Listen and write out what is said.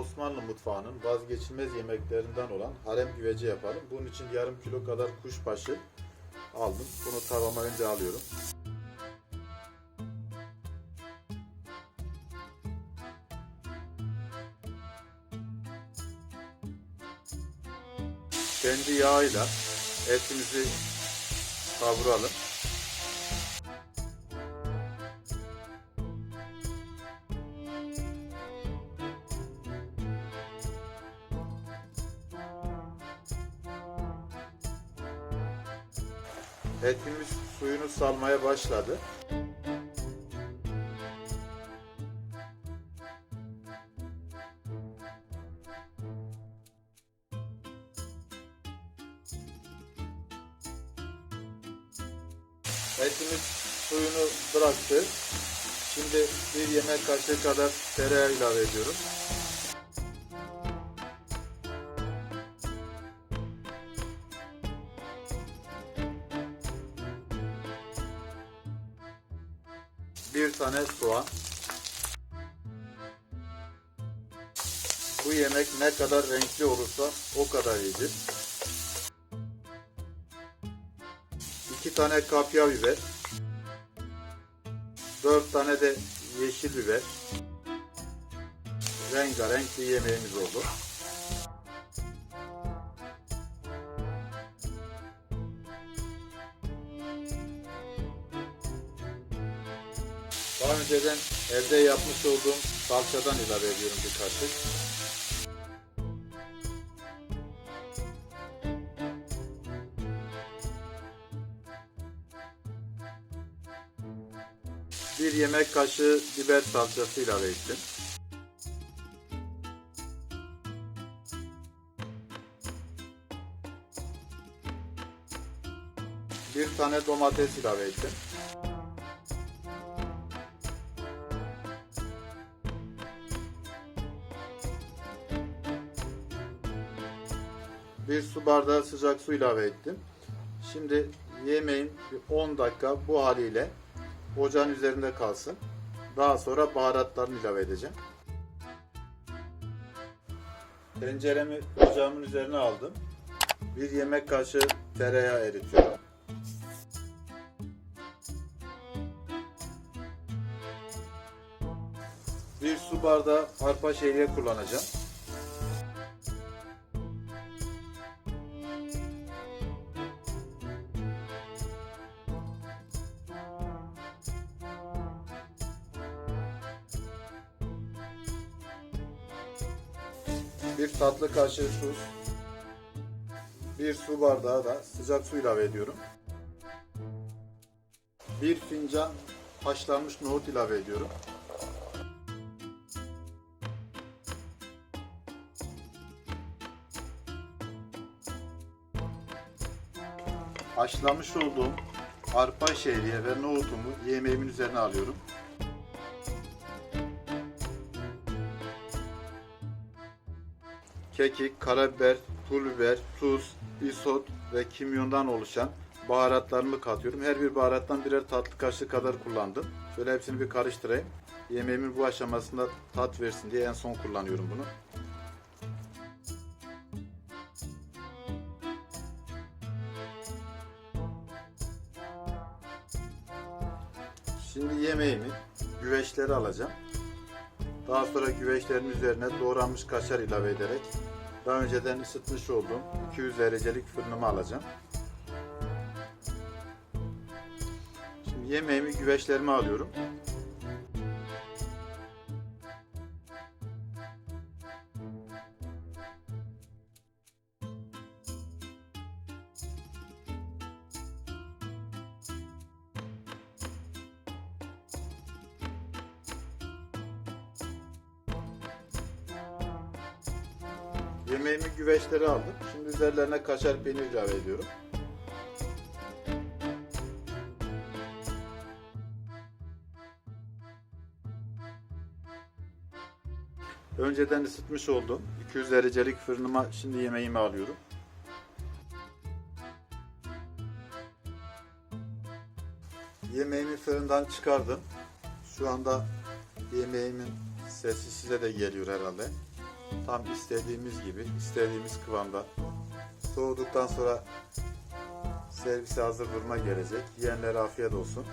Osmanlı mutfağının vazgeçilmez yemeklerinden olan harem güveci yapalım. Bunun için yarım kilo kadar kuşbaşı aldım. Bunu tavama önce alıyorum. Kendi yağıyla etimizi kavuralım. Etimiz suyunu salmaya başladı. Etimiz suyunu bıraktı. Şimdi bir yemek kaşığı kadar tereyağı ilave ediyorum. Bir tane soğan. Bu yemek ne kadar renkli olursa o kadar iyidir. İki tane kapya biber. Dört tane de yeşil biber. Rengarenk bir yemeğimiz oldu. Daha önceden evde yapmış olduğum salçadan ilave ediyorum bir kaşık. Bir yemek kaşığı biber salçası ilave ettim. Bir tane domates ilave ettim. Bir su bardağı sıcak su ilave ettim. Şimdi yemeğin bir 10 dakika bu haliyle ocağın üzerinde kalsın. Daha sonra baharatlarını ilave edeceğim. Tenceremi ocağımın üzerine aldım. Bir yemek kaşığı tereyağı eritiyorum. Bir su bardağı arpa şehriye kullanacağım. Bir tatlı kaşığı tuz. Bir su bardağı da sıcak su ilave ediyorum. Bir fincan haşlanmış nohut ilave ediyorum. Haşlamış olduğum arpa şehriye ve nohutumu yemeğimin üzerine alıyorum. Kekik, karabiber, pul biber, tuz, isot ve kimyondan oluşan baharatlarımı katıyorum. Her bir baharattan birer tatlı kaşığı kadar kullandım. Şöyle hepsini bir karıştırayım. Yemeğimin bu aşamasında tat versin diye en son kullanıyorum bunu. Şimdi yemeğimi güveçleri alacağım. Daha sonra güveçlerin üzerine doğranmış kaşar ilave ederek daha önceden ısıtmış olduğum 200 derecelik fırınımı alacağım. Şimdi yemeğimi güveçlerime alıyorum. Yemeğimi güveçlere aldım. Şimdi üzerlerine kaşar peynir ilave ediyorum. Önceden ısıtmış olduğum 200 derecelik fırınıma şimdi yemeğimi alıyorum. Yemeğimi fırından çıkardım. Şu anda yemeğimin sesi size de geliyor herhalde. Tam istediğimiz gibi, istediğimiz kıvamda. Soğuduktan sonra servise hazır duruma gelecek. Yiyenlere afiyet olsun.